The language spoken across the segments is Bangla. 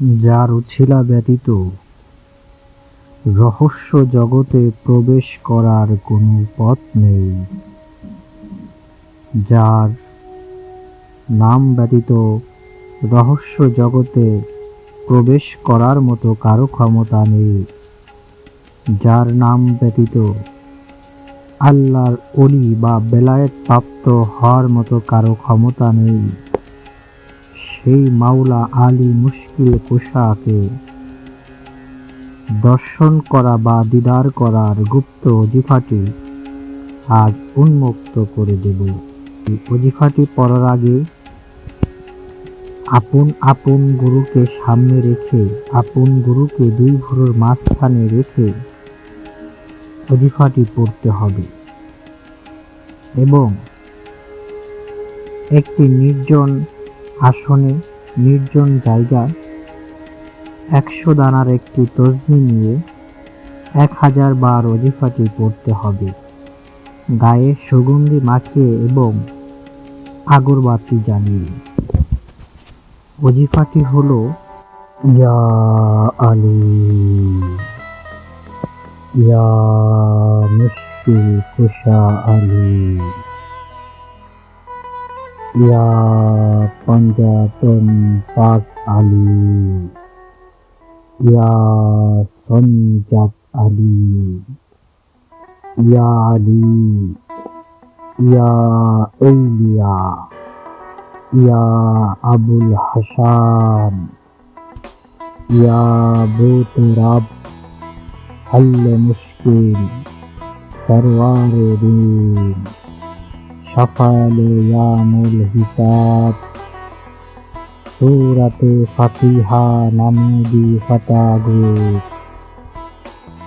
যার উছিলা ব্যতীত রহস্য জগতে প্রবেশ করার কোনো পথ নেই, যার নাম ব্যতীত রহস্য জগতে প্রবেশ করার মতো কারও ক্ষমতা নেই, যার নাম ব্যতীত আল্লাহর অলি বা বেলায়েত প্রাপ্ত হওয়ার মতো কারও ক্ষমতা নেই। সেই মাওলা আলী মুশকিল কুশাকে দর্শন করা বা দিদার করার গুপ্ত অজিফাটি আজ উন্মুক্ত করে দেব। অজিফাটি পড়ার আগে আপন আপন গুরুকে সামনে রেখে, আপন গুরুকে দুই ভুরুর মাঝখানে রেখে অজিফাটি পড়তে হবে এবং একটি নির্জন আসনে নির্জন জায়গায় একশো দানার একটি তসবি নিয়ে এক হাজার বার অজিফাটি পড়তে হবে। গায়ে সুগন্ধি মাখিয়ে এবং আগরবাতি জ্বালিয়ে। অজিফাটি হলো, ইয়া আলী, ইয়া মুশকিল কুশা আলী। يا طنجة علي يا صنجة علي يا علي يا إيليا يا أبو الحشام يا أبو تراب حل مشكل سروار دين সাফালে ইয়ামুল হিসাব। সুরাতে ফাতিহা নামুদি ফাতা গ্রুপ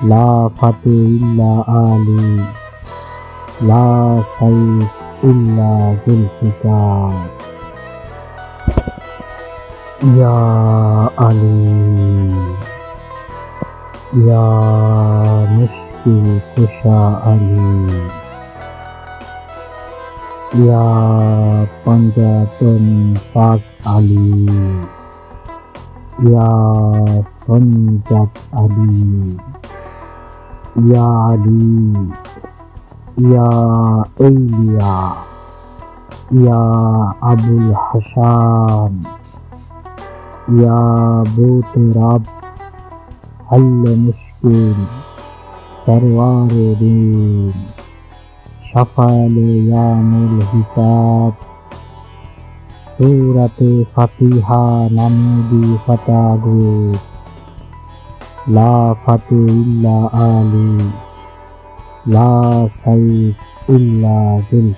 লা ফাতে ইল্লা আলী। লা সাইফ ইল্লা জুলফিকার ইয়া আলী। ইয়া মুশকিল কুশা আলী। يا طنجة فاك علي. يا صنجة علي. يا علي. يا إيليا. يا أبو الحشام. يا بوطرب حل مشكل سروار دين সকালে ইয়ামুল হিসাব। সুরাতে ফাতিহা নামুদি ফাতাগু লা ফাতে ইল্লা আলি। লা সাইফ ইল্লা দিল